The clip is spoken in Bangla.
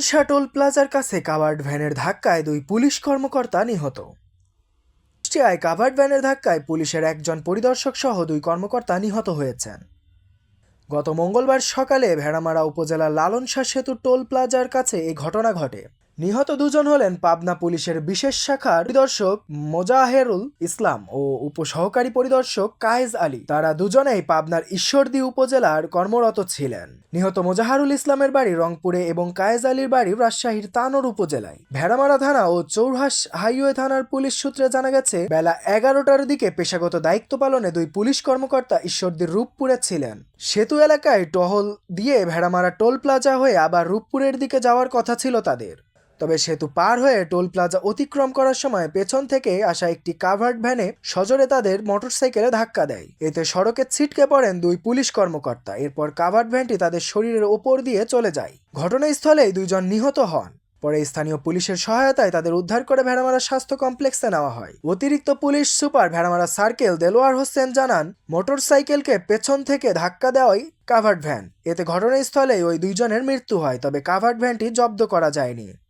শাটল প্লাজার কাছে কাভার্ড ভ্যানের ধাক্কায় দুই পুলিশ কর্মকর্তা নিহত। কুষ্টিয়ায় কাভার্ড ভ্যানের ধাক্কায় পুলিশের একজন পরিদর্শক সহ দুই কর্মকর্তা নিহত হয়েছেন। গত মঙ্গলবার সকালে ভেড়ামারা উপজেলার লালনশাহ সেতু টোল প্লাজার কাছে এই ঘটনা ঘটে। নিহত দুজন হলেন পাবনা পুলিশের বিশেষ শাখার পরিদর্শক মোজাহেরুল ইসলাম ও উপসহকারী পরিদর্শক কায়েজ আলী। তারা দুজনেই পাবনার ঈশ্বরদী উপজেলার কর্মরত ছিলেন। নিহত মোজাহারুল ইসলামের বাড়ি রংপুরে এবং কায়েজ আলীর বাড়ি রাজশাহীর তানোর উপজেলায়। ভেড়ামারা থানা ও চৌহাস হাইওয়ে থানার পুলিশ সূত্রে জানা গেছে, বেলা এগারোটার দিকে পেশাগত দায়িত্ব পালনে দুই পুলিশ কর্মকর্তা ঈশ্বরদীর রূপপুরে ছিলেন। সেতু এলাকায় টহল দিয়ে ভেড়ামারা টোল প্লাজা হয়ে আবার রূপপুরের দিকে যাওয়ার কথা ছিল তাদের। তবে সেতু পার হয়ে টোল প্লাজা অতিক্রম করার সময় পেছন থেকে আসা একটি কাভার্ড ভ্যানে সজোরে তাদের মোটরসাইকেলে ধাক্কা দেয়। এতে সড়কে ছিটকে পড়েন দুই পুলিশ কর্মকর্তা। এরপর কাভার্ড ভ্যানটি তাদের শরীরের ওপর দিয়ে চলে যায়। ঘটনাস্থলেই দুইজন নিহত হন। পরে স্থানীয় পুলিশের সহায়তায় তাদের উদ্ধার করে ভেড়ামারা স্বাস্থ্য কমপ্লেক্সে নেওয়া হয়। অতিরিক্ত police super Bheramara circle Delwar Hossain জানান, মোটরসাইকেলকে পেছন থেকে ধাক্কা দেওয়াই কাভার্ড ভ্যান। এতে ঘটনাস্থলেই ওই দুইজনের মৃত্যু হয়, তবে কাভার্ড ভ্যানটি জব্দ করা যায়নি।